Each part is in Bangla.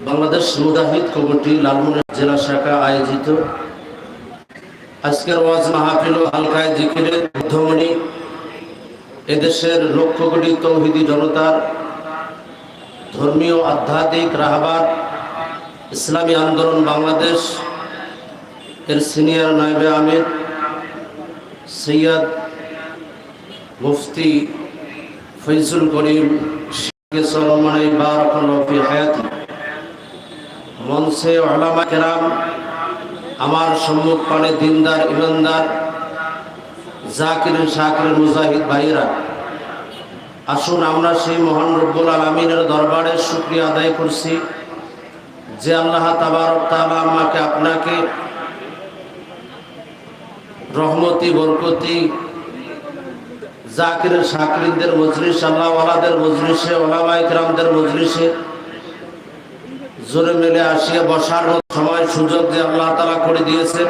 বাংলাদেশ মুদাহিদ কমিটি লালমনির জেলা শাখা আয়োজিত। আজকের ওয়াজ মাহফিল হালকায় জিকিরের মধ্যমণি এদেশের লক্ষ কোটি তৌহিদি জনতার ধর্মীয়, আধ্যাত্মিক রাহবার ইসলামী আন্দোলন বাংলাদেশ। এর সিনিয়র নাইবে আমির সৈয়দ মুফতি ফৈজুল করিম বারাকাল্লাহু ফি হায়াতি। মঞ্চে ওলামা কেরাম, আমার সম্মুখ পানে দিনদার, ইমানদার, জাকির, শাকির, মুজাহিদ ভাইয়েরা, আসুন আমরা সেই মহান রব্বুল আলমিনের দরবারে শুক্রিয়া আদায় করছি যে আল্লাহ তাবারক তাআলা আমাকে আপনাকে রহমতি, বরকতি, জাকির শাকরিনদের মজলিস, আল্লাহওয়ালাদের মজলিসে ওলামাই কেরামদের মজলিসে জোরে মেলে আসিয়া বসার সময় সুযোগ যে আল্লাহ তালা করে দিয়েছেন।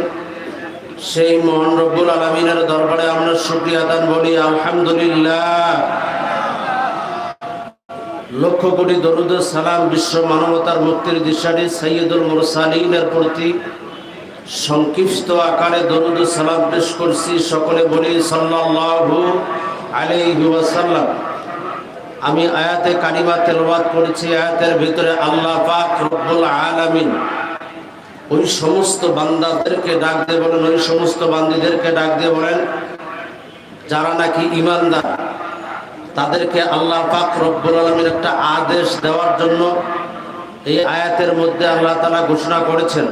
সেই মহান রব্বুল আলমিনের দরবারে আমরা শুক্রিয়া দান বলি, আলহামদুলিল্লাহ। লক্ষ কোটি দরুদ সালাম বিশ্ব মানবতার মুক্তির দিশারি সৈয়দুল মুরসালিনের প্রতি সংক্ষিপ্ত আকারে দরুদ সালাম পেশ করছি সকলে বলি, সাল্লাল্লাহু আলাইহি ওয়াসাল্লাম। আমি আয়াতে কারিমা তেলবাদ করেছি, আয়াতের ভিতরে আল্লাহ পাক রব্বুল আলামিন ওই সমস্ত বান্দাদেরকে ডাক দিয়ে বলেন, ওই সমস্ত বান্দিদেরকে ডাক দিয়ে বলেন, যারা নাকি ইমানদার তাদেরকে আল্লাহ পাক রব্বুল আলমীর একটা আদেশ দেওয়ার জন্য এই আয়াতের মধ্যে আল্লাহ তালা ঘোষণা করেছেন।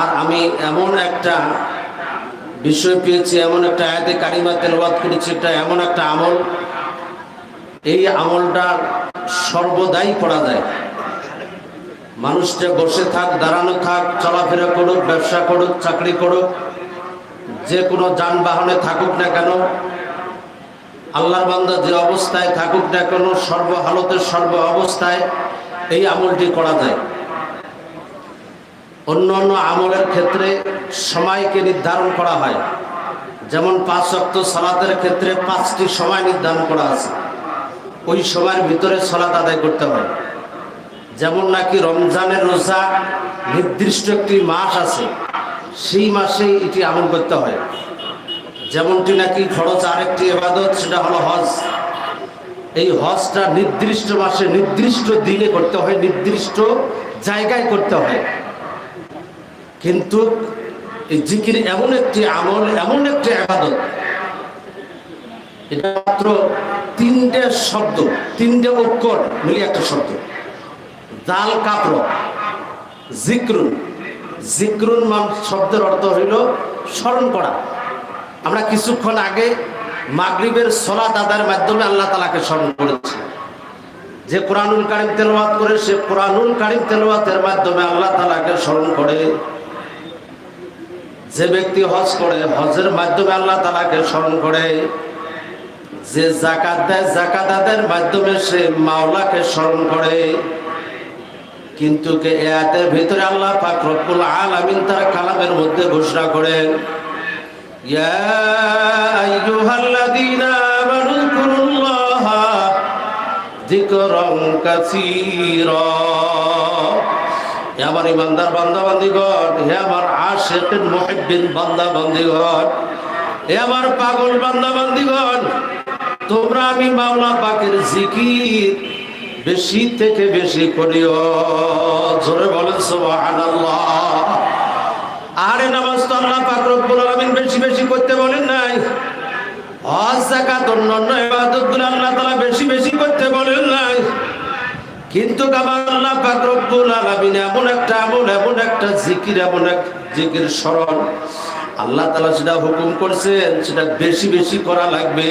আর আমি এমন একটা বিষয় পেয়েছি, এমন একটা আয়াতে কারিমা তেলবাদ করেছি, এটা এমন একটা আমল এই আমলটা সর্বদাই করা যায়। মানুষটা বসে থাক, দাঁড়ানো থাক, চলাফেরা করুক, ব্যবসা করুক, চাকরি করুক, যে কোনো যানবাহনে থাকুক না কেন, আল্লাহর বান্দা যে অবস্থায় থাকুক না কেন, সর্ব হালতের সর্ব অবস্থায় এই আমলটি করা যায়। অন্য অন্য আমলের ক্ষেত্রে সময়কে নির্ধারণ করা হয়। যেমন পাঁচ অক্ট সালাতের ক্ষেত্রে পাঁচটি সময় নির্ধারণ করা আছে। ওই সময়ের ভিতরে সলাত আদায় করতে হয় যেমন নাকি রমজানের রোজা নির্দিষ্ট একটি মাস আছে, সেই মাসেই এটি আমল করতে হয়। যেমনটি নাকি খরচ আরেকটি এবাদত সেটা হলো হজ। এই হজটা নির্দিষ্ট মাসে নির্দিষ্ট দিনে করতে হয়, নির্দিষ্ট জায়গায় করতে হয়। কিন্তু এই জিকির এমন একটি আমল, এমন একটি আবাদত এটা মাত্র তিনটে শব্দ, তিনটে অক্ষর মিলিয়ে একটা শব্দ। জাল কাপড় জিক্রুন। জিক্রুন শব্দের অর্থ হইল স্মরণ করা। আমরা কিছুক্ষণ আগে মাগরিবের সলাত দাদার মাধ্যমে আল্লাহ তালাকে স্মরণ করেছি। যে কোরআনুল কারিম তেলওয়াত করে, সে কোরআনুল কারিম তেলওয়াতের মাধ্যমে আল্লাহ তালাকে স্মরণ করে। যে ব্যক্তি হজ করে, হজের মাধ্যমে আল্লাহ তালাকে স্মরণ করে। যে জাকাত দেয় জাকাত আদায়ের মাধ্যমে সে মাওলাকে স্মরণ করে। কিন্তু ভিতরে আল্লাহ পাক রব্বুল আলামিন তার কালামের মধ্যে ঘোষণা করেন আমার আমার আমার পাগল বান্দা বান্দিগণ তোমরা আমি মাওলা পাকের জিকির বেশি থেকে বেশি করিও। জোরে বলেন সুবহানাল্লাহ। আরে নামাজ তো আল্লাহ পাক রব্বুল আলামিন বেশি বেশি করতে বলেন নাই। হজ, যাকাত, অন্যান্য ইবাদতগুলো আল্লাহ তাআলা বেশি বেশি করতে বলেন নাই। কিন্তু আল্লাহ পাক রব্বুল আলামিন এমন একটা, এমন এমন একটা জিকির, এমন এক জিকির স্মরণ আল্লাহ তাআলা সেটা হুকুম করছেন সেটা বেশি বেশি করা লাগবে।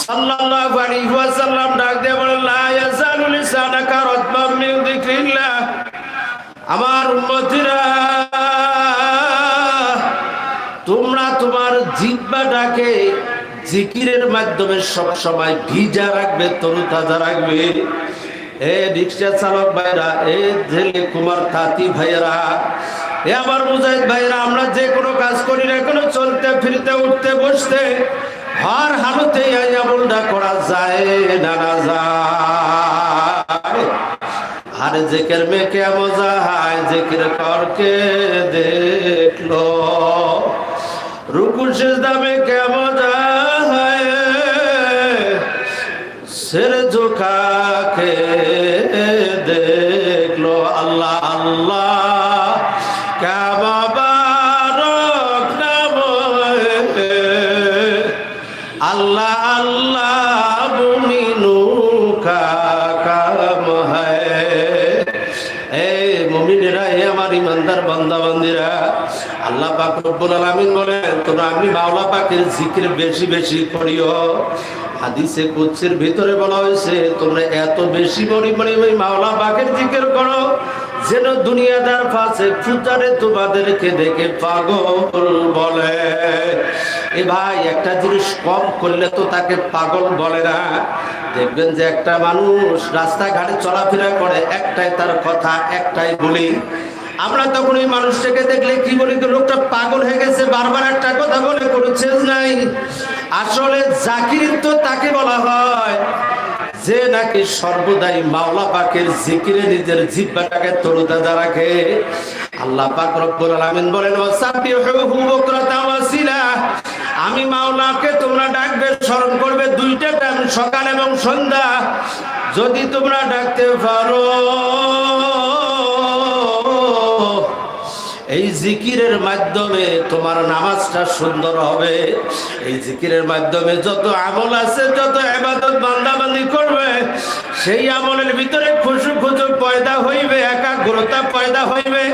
সাল্লাল্লাহু আলাইহি ওয়াসাল্লাম ডাক দিয়ে বলেন, লা ইয়াজালু লিসানাকা রাতবাম মিন যিকরিল্লাহ। আমার উম্মতিরা, তোমরা তোমার জিব্বাটাকে জিকিরের মাধ্যমে সব সময় ভিজা রাখবে তরু তাজা রাখবে। এ রিক্সা চালক ভাইরা, এ জেলে কুমার তাঁতি ভাইয়েরা, এ আমার মুজাহিদ ভাইরা আমরা যে কোনো কাজ করি না কোনো, চলতে, ফিরতে, উঠতে, বসতে হর হালতে আমলটা করা যায় না না যায়। আর জেকের মেকে মজা হয় জেকের করকে দেখল। রুকুর শেষ দামে কে মজা হয় দেখল। আল্লাহ আল্লাহ। আমার ইমানদার বান্দা বান্দিরা আল্লাহ পাক রব্বুল আলামিন তোমরা আমি মাওলা পাকের জিকির বেশি বেশি করিও। হাদিসে কুদসির ভিতরে বলা হয়েছে, তোমরা এত বেশি পরিমাণে ওই মাওলা পাকের জিকির করো, যেন দুনিয়াদার পাশে ফুটারে তোমাদেরকে দেখে পাগল বলে। এ ভাই, একটা জিনিস কম করলে তো তাকে পাগল বলে না। দেখবেন যে একটা মানুষ রাস্তাঘাটে চলাফেরা করে, একটাই তার কথা, একটাই বলি। আমরা তখন ওই মানুষটাকে দেখলে কি বলি লোকটা পাগল হয়ে গেছে, বারবার একটা কথা বলে কোনো চেঞ্জ নাই। আসলে জাকির তো তাকে বলা হয়, যে নাকি সর্বদাই মাওলা পাকের জিকিরে নিজের জিব্বাটাকে তরুতাজা রাখে। আল্লাহ পাক রব্বুল আলামিন বলেন ওয়াসাবিহুহু বুকরাতাম ওয়াসিলা। আমি মাওলাকে তোমরা ডাকবে, স্মরণ করবে দুইটা টাইম, সকাল এবং সন্ধ্যা। যদি তোমরা ডাকতে পারো, এই জিকিরের মাধ্যমে তোমার নামাজটা সুন্দর হবে। এই জিকিরের মাধ্যমে যত আমল আছে, যত এবাদত বান্দাবান্দি করবে, সেই আমলের ভিতরে খুশু খুশু পয়দা হইবে, একাগ্রতা পয়দা হইবে।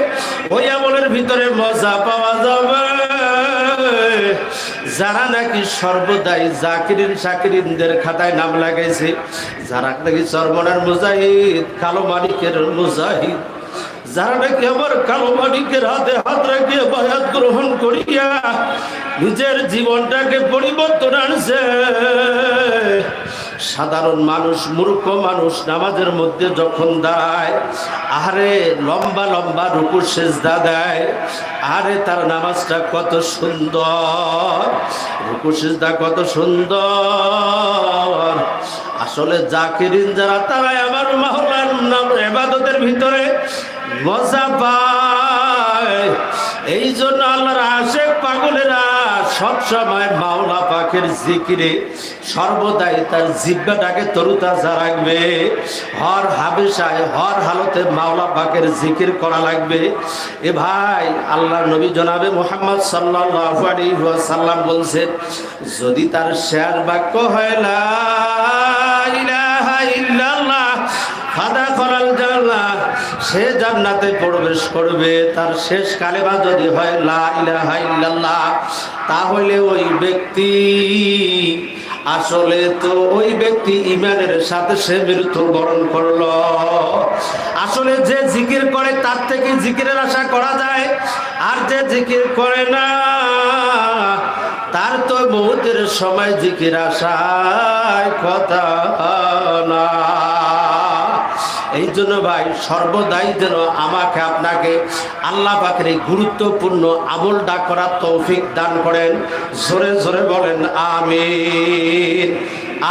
ওই আমলের ভিতরে মজা পাওয়া যাবে। যারা নাকি সর্বদাই জাকিরিন সাকিরিনদের খাতায় নাম লাগাইছে, যারা নাকি সর্বনার মুজাহিদ, কালো মালিকের মুজাহিদ, যারা নাকি আমার কালো মালিকের হাতে হাত রাখিয়ে বায়াত গ্রহণ করিয়া নিজের জীবনটাকে পরিবর্তন আনছে সাধারণ মানুষ, মূর্খ মানুষ নামাজের মধ্যে যখন দাঁড়ায় আরে লম্বা লম্বা রুকুর সেজদা দেয় আরে তার নামাজটা কত সুন্দর, রুকুর সেজদা কত সুন্দর। আসলে জাকিরিন যারা তারাই আমার মাহলার নাম এবাদতের ভিতরে মজা পায়। এই জন্য আল্লাহর আশেক পাগলেরা সব সময় মাওলা পাখের জিকিরে, সর্বদাই তার জিব্বাটাকে তরুতাজা রাখবে। হর হাবেশায় হর হালতে মাওলা পাকের জিকির করা লাগবে। এ ভাই আল্লাহ নবী জনাবে মোহাম্মদ সাল্লাল্লাহু আলাইহি ওয়াসাল্লাম বলছেন, যদি তার শেয়ার বাক্য হয় ইল্লাল্লাহ ফাদা করাল জান্নাহ সে জান্নাতে প্রবেশ করবে। তার শেষ কালেমা যদি হয়, লা তাহলে ওই ব্যক্তি আসলে তো ওই ব্যক্তি ইমানের সাথে সে মৃত্যু বরণ করল। আসলে যে জিকির করে, তার থেকে জিকিরের আশা করা যায়। আর যে জিকির করে না, তার তো বহুতের সময় জিকির আশায় কথা না। এই জন্য ভাই সর্বদাই যেন আমাকে আপনাকে আল্লাহ পাকের এই গুরুত্বপূর্ণ আমলটা করার তৌফিক দান করেন জোরে জোরে বলেন আমিন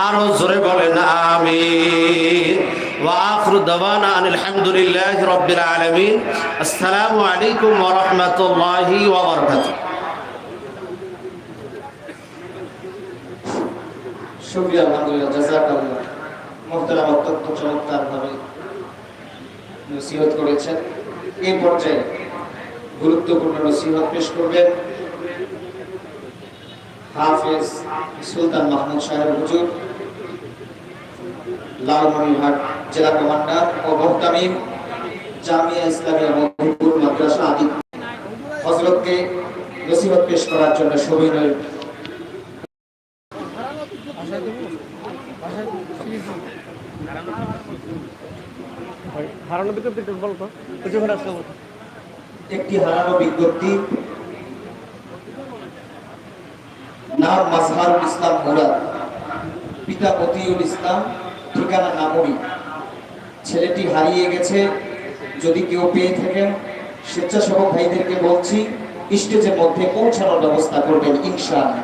আরো জোরে বলেন আমিন وآخر دعوانا أن الحمد لله رب العالمين السلام عليكم ورحمة الله وبركاته শুক্রিয়া আলহামদুলিল্লাহ জাজাকাল্লাহ মোহতারাম অত্যন্ত চমৎকার ভাবে নসিহত করেছেন। এই পর্যায়ে গুরুত্বপূর্ণ নসিহত পেশ করবেন হাফেজ সুলতান মাহমুদ সাহেব হুজুর, লালমনিরহাট জেলা কমান্ডার ও মোহতামিম জামিয়া ইসলামিয়া মহিপুর মাদ্রাসা আদি হজরতকে নসিহত পেশ করার জন্য সবিনয় হারানো বিজ্ঞপ্তি বলতো একটি হারানো বিজ্ঞপ্তি, নাম মাজহারুল ইসলাম মুরাদ। পিতা মতিউল ইসলাম, ঠিকানা নামুরি। ছেলেটি হারিয়ে গেছে, যদি কেউ পেয়ে থাকেন, স্বেচ্ছাসেবক ভাইদেরকে বলছি, স্টেজের মধ্যে পৌঁছানোর ব্যবস্থা করবেন, ইনশাআল্লাহ।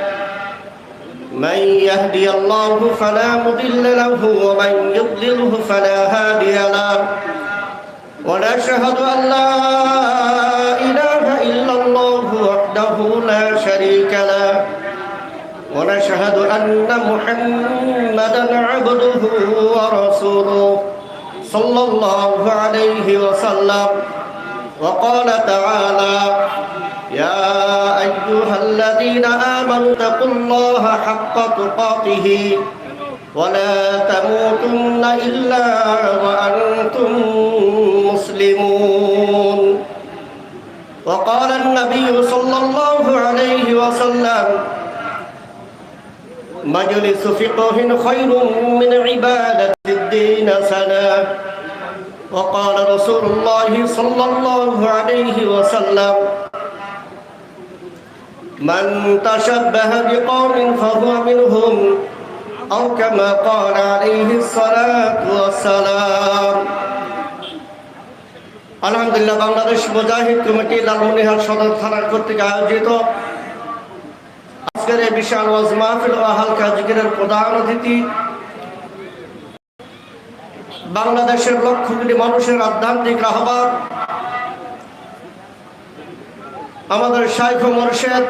من يهدي الله فلا مضل له ومن يضلله فلا هادي له ونشهد أن لا إله إلا الله وحده لا شريك له ونشهد أن محمدا عبده ورسوله صلى الله عليه وسلم وقال تعالى يا أيها الذين آمنوا اتقوا الله حق تقاته ولا تموتن إلا وأنتم مسلمون. وقال النبي صلى الله عليه وسلم مجلس فقه خير من عبادة الدين سنة. وقال رسول الله صلى الله عليه وسلم من تشبه بقوم فهو منهم أو كما قال عليه الصلاة والسلام আলহামদুলিল্লাহ বাংলাদেশ মুজাহিদ কমিটি লালমনিহার সদর থানার কর্তৃক আয়োজিত আজকের এই বিশাল ওয়াজ মাহফিল ও হালকা জিকিরের প্রধান অতিথি বাংলাদেশের লক্ষ কোটি মানুষের আধ্যাত্মিক রাহবার আমাদের শাইখ মোরশেদ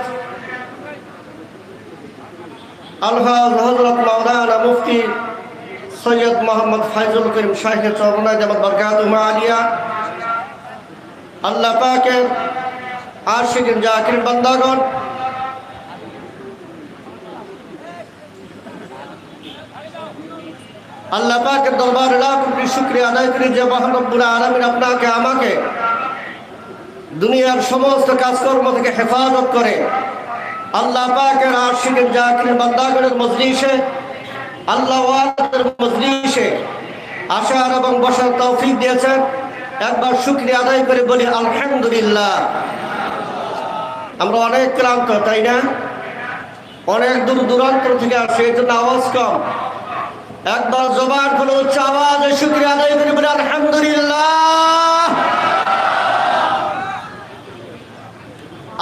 আলহাজ হজরত মাওলানা মুফতি সৈয়দ মোহাম্মদ ফাইজুল করিম শাহেখ চরনা জামাত বরকাত আলিয়া আল্লাহ পাকের আশিকিন জাকির বান্দাগণ, আল্লাহ পাকের দরবার লাখ কোটি শুক্রিয়া আদায় করি যে মহানব্বুল আলমিন আপনাকে, আমাকে দুনিয়ার সমস্ত কাজকর্ম থেকে হেফাজত করে আল্লাহ পাকের আশিকের জাকির বান্দাগণের মজলিসে, আল্লাহ মজলিসে আসার এবং বসার তৌফিক দিয়েছেন। একবার শুক্রিয়া আদায় করে বলি, আলহামদুলিল্লাহ। আমরা অনেক ক্লান্ত, তাই না? অনেক দূর দূরান্ত থেকে আসছে এই জন্য আওয়াজ কম। একবার জবান করে উচ্চ আওয়াজে শুক্রিয়া আদায় করে বলি, আলহামদুলিল্লাহ।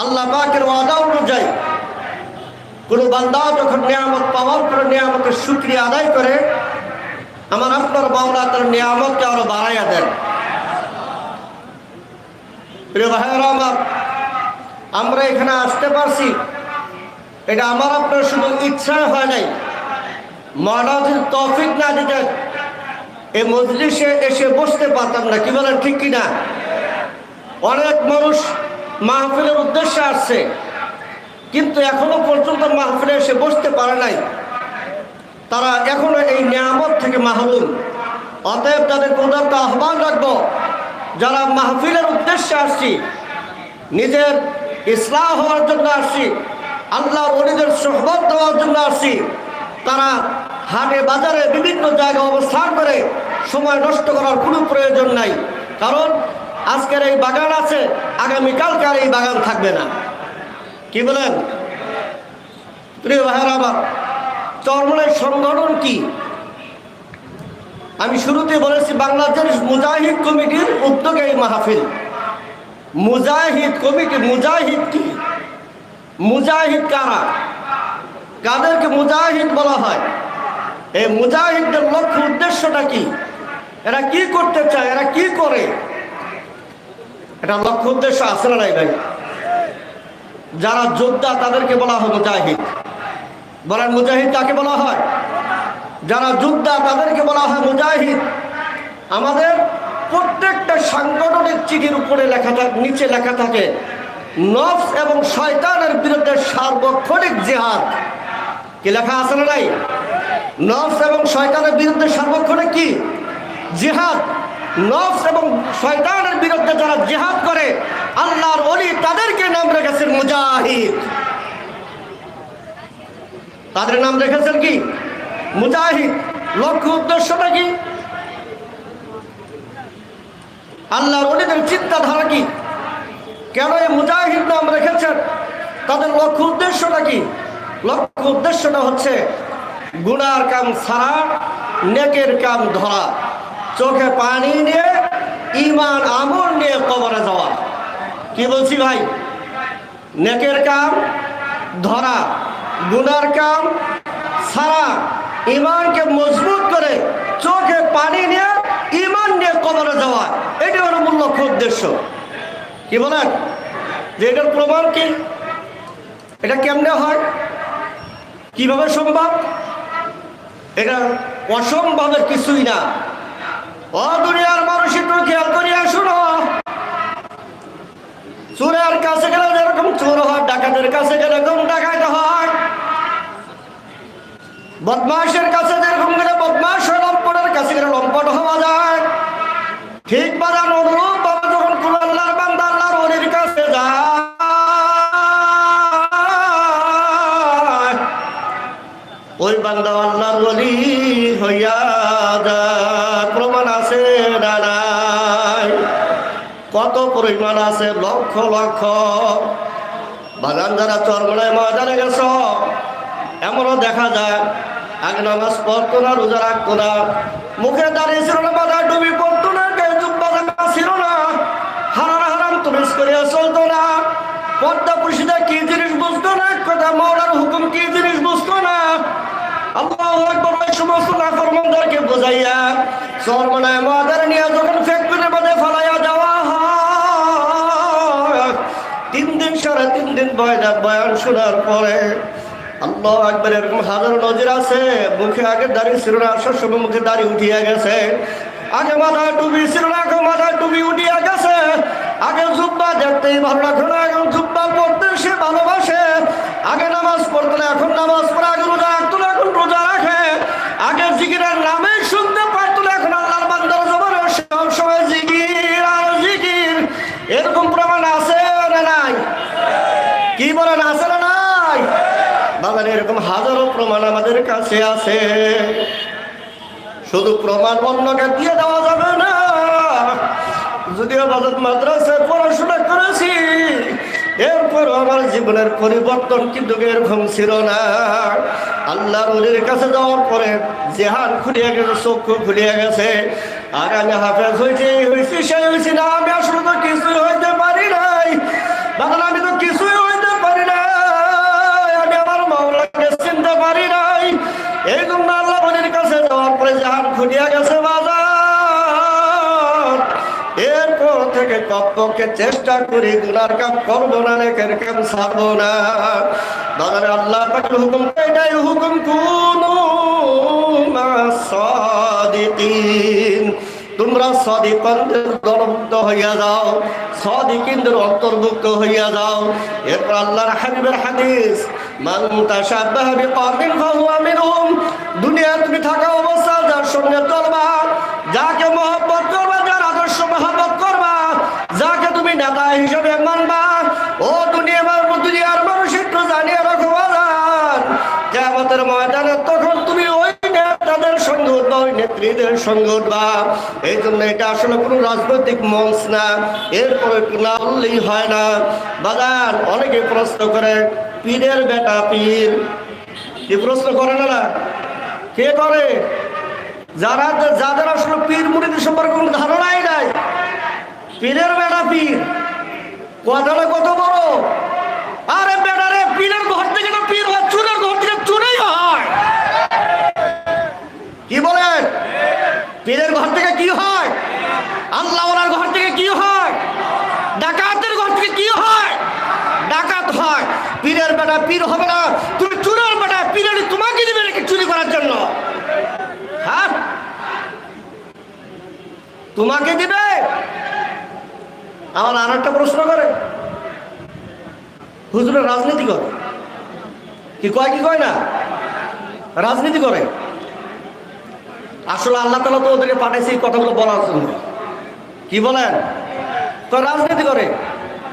আল্লাহ পাকের ওয়াদা অনুযায়ী কোন বান্দা যখন নিয়ামত পাওয়ার পরে নিয়ামতের শুক্রিয়া আদায় করে, আমার আপনার বাংলা তার নিয়ামতকে আরও বাড়াইয়া দেন। আমার এখানে আসতে পারছি। এটা আমার আপনার শুধু ইচ্ছা হয় নাই। মহারাজের তফিক না দিতেন এই মজলিসে এসে বসতে পারতাম না, কি বলেন, ঠিক কিনা? অনেক মানুষ মাহফিলের উদ্দেশ্যে আসছে। কিন্তু এখনও পর্যন্ত মাহফিলে এসে বসতে পারে নাই। তারা এখনও এই নিয়ামত থেকে মাহরুম। অতএব তাদের প্রদত্ত আহ্বান রাখব, যারা মাহফিলের উদ্দেশ্যে আসছি, নিজের ইসলাম হওয়ার জন্য আসছি, আল্লাহর অলিদের সহবত দেওয়ার জন্য আসছি, তারা হাটে বাজারে বিভিন্ন জায়গায় অবস্থান করে সময় নষ্ট করার কোনো প্রয়োজন নাই। কারণ আজকের এই বাগান আছে, আগামীকালকে আর এই বাগান থাকবে না। কি বলেন? প্রিয় ভাইয়ের আমার চরমনের সংগঠন কি? আমি শুরুতে বলেছি বাংলাদেশ মুজাহিদ কমিটির উদ্যোগে এই মাহফিল। মুজাহিদ কমিটি, মুজাহিদ কি? মুজাহিদ কারা? কাদেরকে মুজাহিদ বলা হয়? এই মুজাহিদদের লক্ষ্য উদ্দেশ্যটা কি? এরা কি করতে চায়? এরা কি করে? এটা লক্ষ্য উদ্দেশ্য না নাই ভাই? যারা যোদ্ধা তাদেরকে বলা হয় মুজাহিদ। বলেন মুজাহিদ কাকে বলা হয়? যারা যোদ্ধা তাদেরকে বলা হয় মুজাহিদ। আমাদের প্রত্যেকটা সাংগঠনিক চিঠির উপরে লেখা থাকে, নিচে লেখা থাকে, নফস এবং শয়তানের বিরুদ্ধে সার্বক্ষণিক জেহাদ। কি লেখা আছে না নাই? নফস এবং শয়তানের বিরুদ্ধে সার্বক্ষণিক কি? জিহাদ। নফস এবং শয়তানের বিরুদ্ধে যারা জিহাদ করে, আল্লাহর অলি তাদেরকে নাম রেখেছেন মুজাহিদ। তাদের নাম রেখেছেন কি? মুজাহিদ। লক্ষ্য উদ্দেশ্যটা কি? আল্লাহর অলিদের চিন্তাধারা কি? কেন এই মুজাহিদ নাম রেখেছেন? তাদের লক্ষ্য উদ্দেশ্যটা কি? লক্ষ্য উদ্দেশ্যটা হচ্ছে, গুনার কাম ছাড়া, নেকের কাম ধরা। চোখে পানি নিয়ে ইমান আমল নিয়ে কবরে যাওয়া। কি বলছি ভাই? নেকের কাম, ধরা, গুনার কাম সারা ইমানকে মজবুত করে চোখে পানি নিয়ে ইমান নিয়ে কবরে যাওয়া এটি হলো মূল লক্ষ্য উদ্দেশ্য। কি বলেন? যে এটার প্রমাণ কি? এটা কেমনে হয়? কীভাবে সম্ভব? এটা অসম্ভবের কিছুই না। ও দুনিয়ার মানুষ, একটু খেয়াল করিয়া শুনো। চোরের কাছে গেলে যেরকম চোর হয়, ডাকাতের কাছে গেলে এরকম ডাকাইতে হয়। বদমাসের কাছে যেরকম গেলে বদমাস হয়, লম্পটের কাছে গেলে লম্পট হওয়া যায়। ঠিক বাজান অনুরূপ কত পরিমাণ আছে? লক্ষ লক্ষ। বাগান যারা চরমনায় ময়দানে গেছ। এমনও দেখা যায়, আগে নামাজ পড়তো না, রোজা রাখতো না। মুখে দাঁড়িয়ে ছিল না, মাথায় ডুবি পড়তো না জুব্বা ছিল না। হারাম হারাম তুমিস করিয়া চলতো না। পর্দা পুরুষিদা কি জিনিস বুঝতো না? কথা মৌলার হুকুম কি জিনিস বুঝতো না? আল্লাহ একবার ওই সমস্ত নাফরমানদেরকে বোঝাইয়া চরমনায় ময়দানে নিয়ে যখন ফ্যাক্টরির মধ্যে ফেলাইয়া যাওয়া সাড়ে তিন দিন বয়ান বয়ান শোনার পরে আল্লাহ একবার এরকম হাজার নজির আছে, মুখে আগে দাঁড়িয়ে ছিল না আসার মুখে দাঁড়িয়ে উঠিয়া গেছে। আগে মাথায় টুপি ছিল না, এখন মাথায় টুপি উঠিয়া গেছে। আগে জুব্বা দেখতেই ভালো লাগতো না, এখন জুব্বা পড়তে সে ভালোবাসে আগে নামাজ পড়তো না এখন নামাজ পড়ে আগে রোজা রাখতো না এখন রোজা রাখে আগে জিকিরের নামে শুনতে পারতো না এখন আল্লাহর বান্দার জমানে সব সময় জিকির আর জিকির এরকম প্রমাণ আছে না নাই কি বলেন আছে না নাই বাবার এরকম হাজারো প্রমাণ আমাদের কাছে আছে। শুধু প্রমাণ অন্যকে দিয়ে দেওয়া যাবে না। যদিও বাজার মাদ্রাসায় পড়াশোনা করেছি এরপর আমার জীবনের পরিবর্তন কিন্তু এরকম ছিল না। আল্লাহর অলির কাছে যাওয়ার পরে জেহান খুলিয়ে গেছে, চক্ষু খুলিয়ে গেছে। আর আমি হাফেজ হয়েছি হয়েছি সেই হয়েছি না, আমি আসলে তো কিছুই হইতে জাহান গেছে বাজার। এরপর থেকে কপকে চেষ্টা করি, গুনার কাম করব না, নেকের কাম ছাড়বো না। বাজারে আল্লাহ পাকের হুকুম এটাই, হুকুম কোন সাদিকিন। তোমরা সদিকন্দের দলভুক্ত হইয়া যাও সদিকিন্দের অন্তর্ভুক্ত হইয়া যাও। এরপর আল্লাহর হাবিবের হাদিস, মান তাশাব্বাহা বিকওমিন ফাহুয়া মিনহুম দুনিয়া তুমি থাকা অবস্থা যার সঙ্গে চলবা, যাকে মহব্বত করবা, যার আদর্শ মহব্বত করবা, যাকে তুমি নেতা হিসেবে নেত্রীদের সঙ্গে উঠবা এই জন্য এটা আসলে কোনো রাজনৈতিক মঞ্চ না। এরপরে না বললেই হয় না। বাজান অনেকে প্রশ্ন করে, পীরের বেটা পীর। কি প্রশ্ন করে না কে করে? যারা যাদের আসলে পীর মুড়িদের সম্পর্কে কোনো ধারণাই নাই। পীরের বেটা পীর। কথাটা কত বড়? আরে বেটারে পীরের ঘর থেকে পীর হয় চুরের ঘর থেকে চুরেই হয় কি বলেন পীরের ঘর থেকে কি হয়? আল্লাহ ঘর থেকে কি হয়? ডাকাতের ঘর থেকে কি হয়? ডাকাত হয়। পীরের বেটা পীর হবে না। তুমি চুরের বেটা, পীরের তোমাকে দিবে নাকি চুরি করার জন্য? হ্যাঁ? তোমাকে দিবে? আমার আর একটা প্রশ্ন করে। হুজুরের রাজনীতি করে। কি কয় কি কয় না? রাজনীতি করে। আসলে আল্লাহ তালা তো ওদেরকে পাঠাইছে, এই কথাগুলো বলার জন্য। কি বলেন? তো রাজনীতি করে?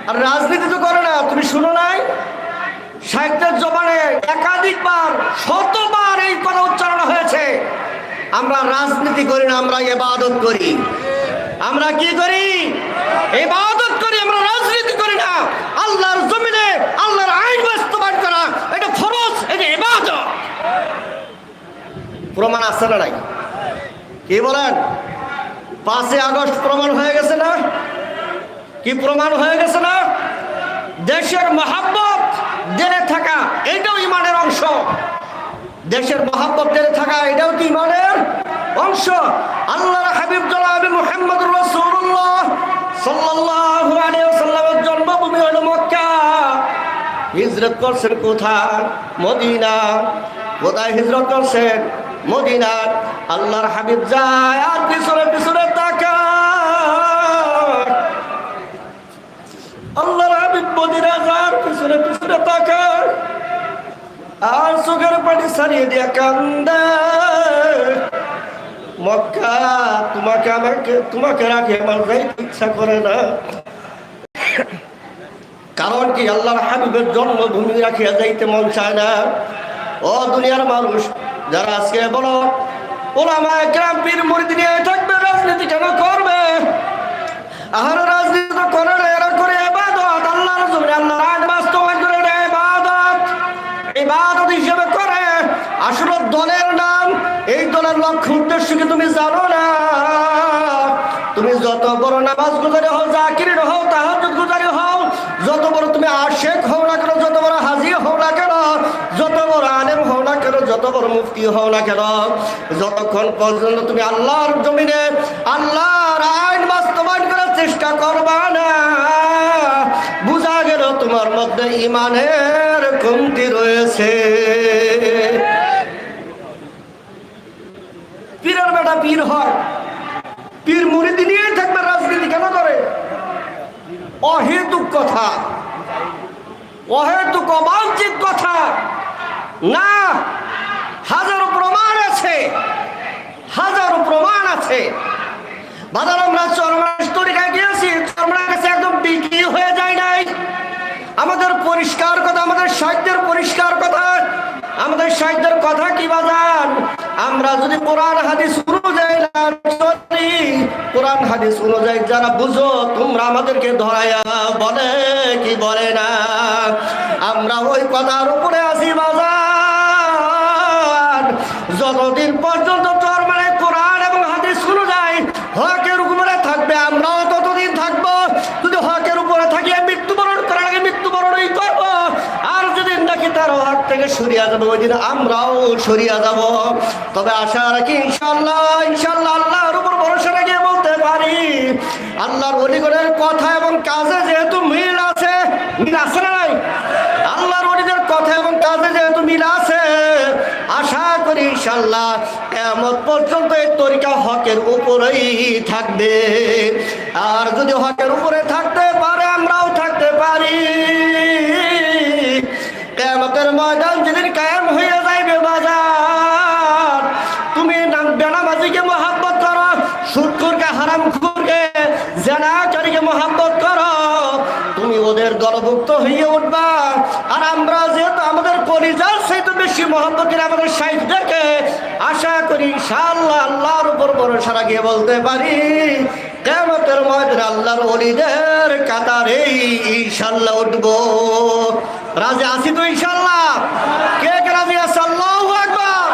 আর রাজনীতি তো করে না, তুমি শুনো নাই? সাহিত্যের জবানে একাধিকবার, শতবার এই কথা উচ্চারণ হয়েছে। আমরা রাজনীতি করি না, আমরা এবাদত করি। আমরা কি করি? এবাদত করি, আমরা রাজনীতি করি না। আল্লাহর জমিনে, আল্লাহর আইন বাস্তবায়ন করা, এটা ফরজ, এটা এবাদত প্রমাণ আসছে না নাই? কি বলেন? পাঁচই আগস্ট প্রমাণ হয়ে গেছে না? কি প্রমাণ হয়ে গেছে না? দেশের মহাব্বত জেনে থাকা, এটাও ইমানের অংশ। দেশের মহাব্বত জেনে থাকা, এটাও কি ইমানের অংশ? আল্লাহর হাবিব জনাবি মুহাম্মদ রাসূলুল্লাহ সাল্লাল্লাহু আলাইহি জন্মভূমি হলো মক্কা। হিজরত করছেন কোথায়? মদিনা। কোথায় হিজরত করছেন? মদিনা আল্লাহর হাবিব যায় আর পিছনে পিছনে আল্লাহর হাবিব মদিনা যার পিছনে পিছনে তাকায়। আর চোখের পানি সারিয়ে দিয়া কান্দে। মক্কা, তোমাকে আমাকে, তোমাকে রাখে আমার যাইতে ইচ্ছা করে না। কারণ কি? আল্লাহর হাবিবের জন্মভূমি রাখিয়া যাইতে মন চায় না। ও দুনিয়ার মানুষ যারা আজকে বলো, ওলামা গ্রাম পীর মুরিদ নিয়ে থাকবে, রাজনীতি কেন করবে? আর রাজনীতি তো করে এরা করে আল্লাহর জমিনে আল্লাহর আইন বাস্তবায়ন করে হিসেবে করে। আসলে দলের নাম, এই দলের লক্ষ্য উদ্দেশ্য কি তুমি জানো না? তুমি যত বড় নামাজ গুজারি হও জাকির হও তাহাজুদ গুজারি হও, যত বড় তুমি আশেক হও না কেন, যত বড় হাজি হও না কেন, যত বড় আলেম হও কেন যত বড় মুফতি হও না কেন, যতক্ষণ পর্যন্ত তুমি আল্লাহর জমিনে আল্লাহর আইন বাস্তবায়ন করার চেষ্টা করবা না, বুঝা গেল তোমার মধ্যে ইমানের কমতি রয়েছে। পীরের বেটা পীর হয়, পীর মুরিদি নিয়ে থাকবে, রাজনীতি কেন করে? অহেতুক কথা, অহেতুক অবাঞ্ছিত কথা। না হাজারো প্রমাণ আছে। হাজারো প্রমাণ আছে। বাজার আমরা গিয়েছি। যায় নাই। আমাদের পরিষ্কার কথা, আমাদের সাহিত্যের পরিষ্কার কথা, আমাদের সাহিত্যের কথা আমরা যদি কোরআন যারা বুঝো, তোমরা আমাদেরকে ধরাইয়া বলে কি বলে না? আমরা ওই কথার উপরে আসি বাজান যতদিন পর্যন্ত তোর মানে কোরআন এবং হাদিস অনুযায়ী হকের উপরে থাকবে। আমরাও ততদিন থাকব, যদি হকের উপরে থাকিয়ে মৃত্যুবরণ করার আগে মৃত্যুবরণই করব। আর যদি নাকি তার হক থেকে সরিয়া যাবে ওই দিন আমরাও সরিয়া যাব। তবে আশা রাখি ইনশাল্লাহ ইনশাল্লাহ আল্লাহর উপর ভরসা রেখে বলতে পারি, আল্লাহর অলিগণের কথা এবং কাজে যেহেতু মিল আছে মিল আছে ইনশাল্লাহ এমন পর্যন্ত এই তরিকা হকের উপরেই থাকবে। আর যদি হকের উপরে থাকতে পারে, আমরাও থাকতে পারি। কেমতের ময়দান যেদিন কায়েম হয়ে যাইবে বাজার, তুমি নাম বেনামাজিকে মহাব্বত করো সুৎকুরকে হারাম খুরকে জেনাকারীকে মহাব্বত ওদের দলভুক্ত হয়ে উঠবা। আর আমরা যেহেতু আমাদের পরিবার সেহেতু বেশি মহব্বত করে আমাদের সাহিত্যকে, আশা করি ইনশাআল্লাহ আল্লাহর উপর ভরসা রাখিয়ে বলতে পারি কেমতের ময়দানে আল্লাহর অলিদের কাতারেই ইনশাল্লাহ উঠবো। রাজে আছি তো ইনশাল্লাহ কে কে রাজি আছে? আল্লাহু আকবার।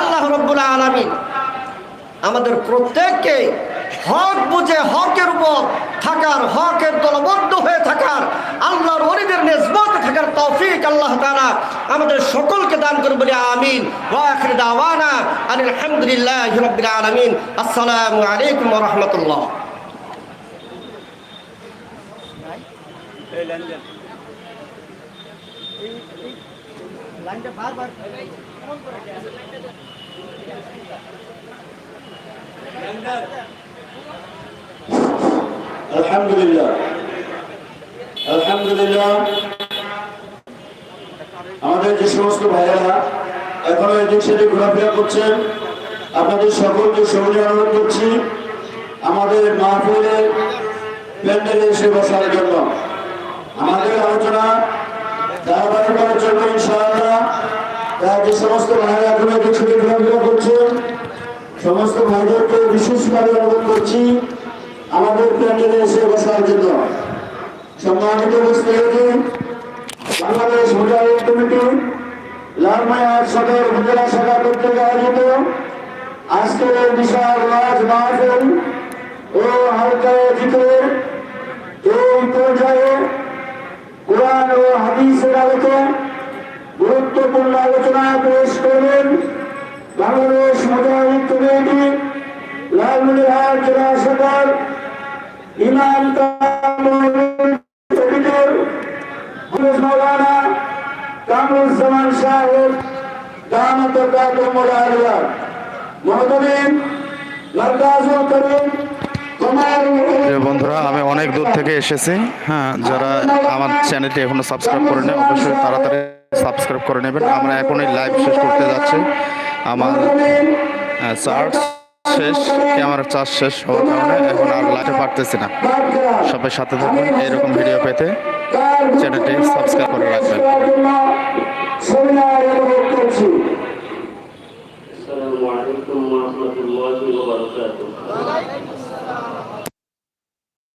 আল্লাহ রব্বুল আলামিন আমাদের প্রত্যেককে হক বুঝে হকের উপর থাকার হকের দলবদ্ধ হয়ে থাকার আল্লাহর অলিদের নেসবত থাকার তৌফিক আল্লাহ তাআলা আমাদের সকলকে দান করুন বলে আমিন ওয়া আখির দাওয়ানা আনিল হামদুলিল্লাহি রাব্বিল আলামিন আসসালামু আলাইকুম রাহমাতুল্লাহ লাইনটা বারবার আলহামদুলিল্লাহ। আলহামদুলিল্লাহ। আমাদের যে সমস্ত ভাইয়েরা এখনও এদিক সেদিক ঘোরাফেরা করছেন, আপনাদের সকলকে সবুজ অনুরোধ করছি। আমাদের মাহফিলের প্যান্ডেলে এসে বসার জন্য। আমাদের আলোচনা ধারাবাহিকভাবে চলবে ইনশাআল্লাহ। তাই যে সমস্ত ভাইয়েরা এখন এদিক সেদিক ঘোরাফেরা করছেন, সমস্ত ভাইদেরকে বিশেষভাবে অনুরোধ করছি আমাদের প্যান্ডেলে এসে বসার জন্য সম্মানিত উপস্থিতি, বাংলাদেশ মুজাহিদ কমিটি, লালমায়া সদর উপজেলা শাখা কর্তৃক আয়োজিত। আজকের বিশাল রাজ মাহফিল ও হালকায় জিতের এই পর্যায়ে কোরআন ও হাদিসের আলোকে গুরুত্বপূর্ণ আলোচনা পেশ করবেন বাংলাদেশ মুজাহিদ বন্ধুরা, আমি অনেক দূর থেকে এসেছি। হ্যাঁ যারা আমার চ্যানেলটি এখনও সাবস্ক্রাইব করে নেই, অবশ্যই তাড়াতাড়ি সাবস্ক্রাইব করে নেবেন। আমরা এখনই লাইভ শেষ করতে যাচ্ছি। আমার চার্জ শেষ ক্যামেরার চার্জ শেষ হওয়ার কারণে এখন আর লাইভে পারতেছি না। সবাই সাথে থাকুন, এরকম ভিডিও পেতে। চ্যানেলটি সাবস্ক্রাইব করে রাখবেন। ورحمة الله وبركاته